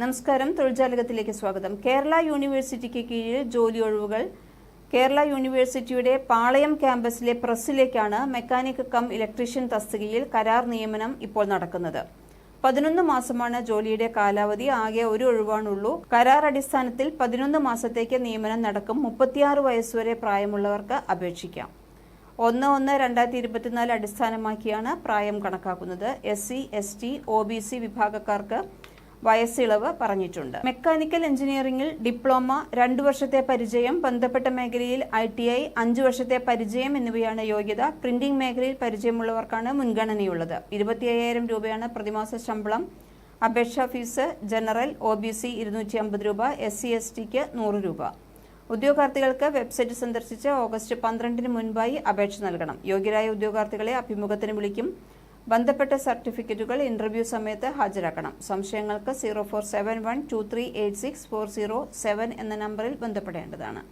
നമസ്കാരം. തൊഴിൽജാലകത്തിലേക്ക് സ്വാഗതം. കേരള യൂണിവേഴ്സിറ്റിക്ക് കീഴിൽ ജോലി ഒഴിവുകൾ കേരള യൂണിവേഴ്സിറ്റിയുടെ പാളയം ക്യാമ്പസിലെ പ്രസ്സിലേക്കാണ് മെക്കാനിക് കം ഇലക്ട്രീഷ്യൻ തസ്തികയിൽ കരാർ നിയമനം ഇപ്പോൾ നടക്കുന്നത്. പതിനൊന്ന് മാസമാണ് ജോലിയുടെ കാലാവധി. ആകെ ഒരു ഒഴിവാണുള്ളൂ. കരാർ അടിസ്ഥാനത്തിൽ പതിനൊന്ന് മാസത്തേക്ക് നിയമനം നടക്കും. മുപ്പത്തിയാറ് വയസ്സുവരെ പ്രായമുള്ളവർക്ക് അപേക്ഷിക്കാം. ഒന്ന് ഒന്ന് രണ്ടായിരത്തി ഇരുപത്തിനാല് അടിസ്ഥാനമാക്കിയാണ് പ്രായം കണക്കാക്കുന്നത്. S C S T O B C വിഭാഗക്കാർക്ക് വയസ്സിളവ് പറഞ്ഞിട്ടുണ്ട്. മെക്കാനിക്കൽ എഞ്ചിനീയറിംഗിൽ ഡിപ്ലോമ രണ്ടു വർഷത്തെ പരിചയം ബന്ധപ്പെട്ട മേഖലയിൽ ഐ ടി ഐ അഞ്ചു വർഷത്തെ പരിചയം എന്നിവയാണ് യോഗ്യത. പ്രിന്റിംഗ് മേഖലയിൽ പരിചയമുള്ളവർക്കാണ് മുൻഗണനയുള്ളത്. ഇരുപത്തി അയ്യായിരം രൂപയാണ് പ്രതിമാസ ശമ്പളം. അപേക്ഷാ fees general O B C ഇരുന്നൂറ്റി അമ്പത് രൂപ എസ് സി എസ് ടിക്ക് നൂറ് രൂപ. ഉദ്യോഗാർത്ഥികൾക്ക് വെബ്സൈറ്റ് സന്ദർശിച്ച് ഓഗസ്റ്റ് പന്ത്രണ്ടിന് മുൻപായി അപേക്ഷ നൽകണം. യോഗ്യരായ ഉദ്യോഗാർത്ഥികളെ അഭിമുഖത്തിന് വിളിക്കും. ബന്ധപ്പെട്ട സർട്ടിഫിക്കറ്റുകൾ ഇന്റർവ്യൂ സമയത്ത് ഹാജരാക്കണം. സംശയങ്ങൾക്ക് zero four seven one two three eight six four zero seven എന്ന നമ്പറിൽ ബന്ധപ്പെടേണ്ടതാണ്.